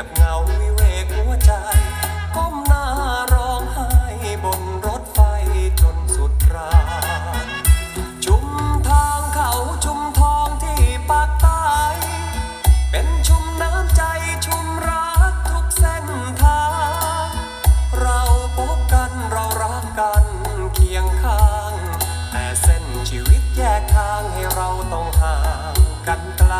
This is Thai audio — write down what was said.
ยบเหงาวิเวกหัวใจก้มหน้าร้องไห้บนรถไฟจนสุดรางชุมทางเขาชุมทองที่ปากใต้เป็นชุมน้ำใจชุมรักทุกเส้นทาง เราพบกันเรารักกันเคียงข้าง แต่เส้นชีวิตแยกทางให้เราต้องห่างกันไกล